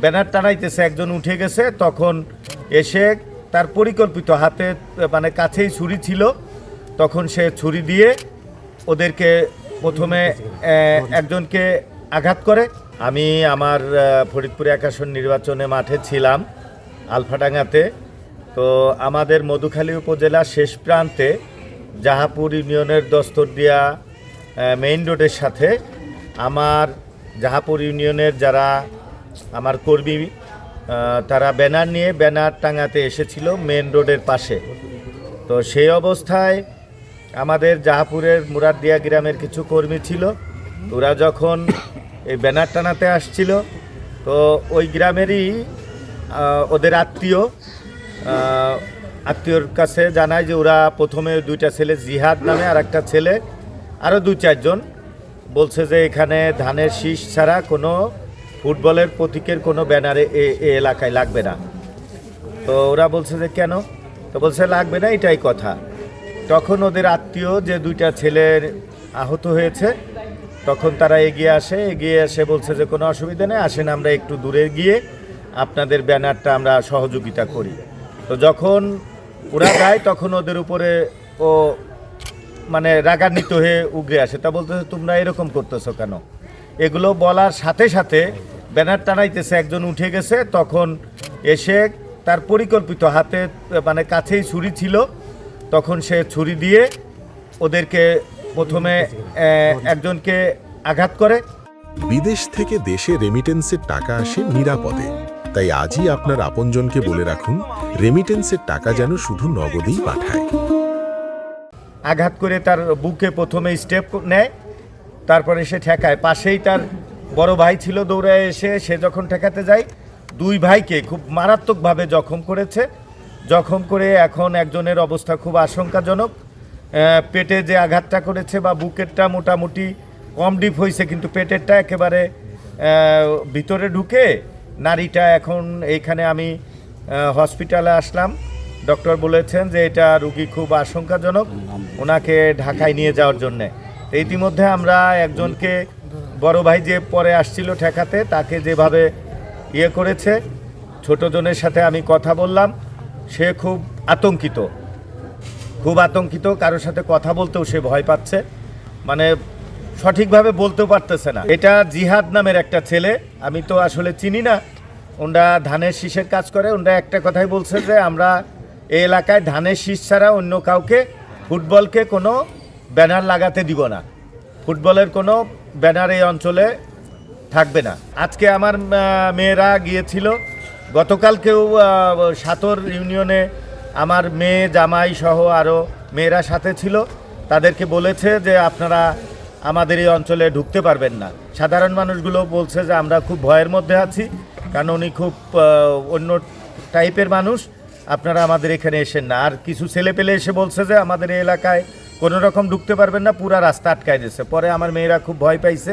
Banner টানাইতেছে, একজন উঠে গেছে, তখন এসে তার পরিকল্পিত হাতে মানে কাছেই ছুরি ছিল, তখন সে ছুরি দিয়ে ওদেরকে প্রথমে একজনকে আঘাত করে। আমি আমার ফরিদপুর এক আসন নির্বাচনে মাঠে ছিলাম, আলফাডাঙ্গাতে। তো আমাদের মধুখালী উপজেলার শেষ প্রান্তে জাহাপুর ইউনিয়নের দস্তরদিয়া মেইন রোডের সাথে আমার জাহাপুর ইউনিয়নের যারা আমার কর্মী তারা ব্যানার নিয়ে ব্যানার টাঙাতে এসেছিল মেন রোডের পাশে। তো সেই অবস্থায় আমাদের জাহাপুরের মুরাদিয়া গ্রামের কিছু কর্মী ছিল। ওরা যখন এই ব্যানার টানাতে আসছিল, তো ওই গ্রামেরই ওদের আত্মীয় আত্মীয়র কাছে জানায় যে ওরা প্রথমে দুইটা ছেলে জিহাদ নামে আর একটা ছেলে আরও দু চারজন। বলছে যে এখানে ধানের শীষ ছাড়া কোনো ফুটবলের প্রতীকের কোনো ব্যানারে এ এলাকায় লাগবে না। তো ওরা বলছে যে কেন? তো বলছে, লাগবে না, এটাই কথা। তখন ওদের আত্মীয় যে দুইটা ছেলের আহত হয়েছে, তখন তারা এগিয়ে আসে। এগিয়ে এসে বলছে যে, কোনো অসুবিধা নেই, আসেন আমরা একটু দূরে গিয়ে আপনাদের ব্যানারটা আমরা সহযোগিতা করি। তো যখন ওরা যায়, তখন ওদের উপরে ও মানে রাগান্বিত হয়ে উগরে আসে। তা বলতেছে, তোমরা এরকম করতেছো কেন? এগুলো বলার সাথে সাথে ব্যানার টানাইতেছে একজন উঠে গেছে তখন এসে তার পরিকল্পিত হাতে মানে কাছেই ছুরি ছিল তখন সে ছুরি দিয়ে ওদেরকে প্রথমে একজনকে আঘাত করে। বিদেশ থেকে দেশে রেমিটেন্সের টাকা আসে নিরাপদে। তাই আজই আপনার আপনজনকে বলে রাখুন রেমিটেন্সের টাকা যেন শুধু নগদেই পাঠায়। আঘাত করে তার বুকে প্রথমে স্টেপ নেয় তারপরে সে ঠেকায়। পাশেই তার বড় ভাই ছিল দৌড়ায় এসে, সে যখন ঠেকাতে যায়, দুই ভাইকে খুব মারাত্মকভাবে জখম করেছে। জখম করে এখন একজনের অবস্থা খুব আশঙ্কাজনক। পেটে যে আঘাতটা করেছে বা বুকেরটা মোটামুটি কম ডিপ হয়েছে, কিন্তু পেটেরটা একেবারে ভিতরে ঢুকে নারীটা এখন এইখানে আমি হসপিটালে আসলাম। ডক্টর বলেছেন যে এটা রুগী খুব আশঙ্কাজনক। ওনাকে ঢাকায় নিয়ে যাওয়ার জন্যে। ইতিমধ্যে আমরা একজনকে বড় ভাই যে পরে আসছিল ঠেকাতে, তাকে যেভাবে ইয়ে করেছে, ছোট জনের সাথে আমি কথা বললাম, সে খুব আতঙ্কিত। খুব আতঙ্কিত, কারোর সাথে কথা বলতেও সে ভয় পাচ্ছে। মানে সঠিকভাবে বলতেও পারতেছে না। এটা জিহাদ নামের একটা ছেলে, আমি তো আসলে চিনি না। ওনরা ধানের শীষের কাজ করে। ওনরা একটা কথাই বলছে যে, আমরা এই এলাকায় ধানের শীষ ছাড়া অন্য কাউকে ফুটবলকে কোনো ব্যানার লাগাতে দিব না। ফুটবলের কোনো ব্যানার এই অঞ্চলে থাকবে না। আজকে আমার মেয়েরা গিয়েছিল। গতকালকেও সাতর ইউনিয়নে আমার মেয়ে, জামাই সহ আরও মেয়েরা সাথে ছিল। তাদেরকে বলেছে যে আপনারা আমাদের এই অঞ্চলে ঢুকতে পারবেন না। সাধারণ মানুষগুলো বলছে যে আমরা খুব ভয়ের মধ্যে আছি, কারণ উনি খুব অন্য টাইপের মানুষ। আপনারা আমাদের এখানে এসেন না। আর কিছু ছেলে পেলে এসে বলছে যে আমাদের এই এলাকায় কোনো রকম ঢুকতে পারবেন না, পুরা রাস্তা আটকায় দিয়েছে পরে আমার মেয়েরা খুব ভয় পাইছে।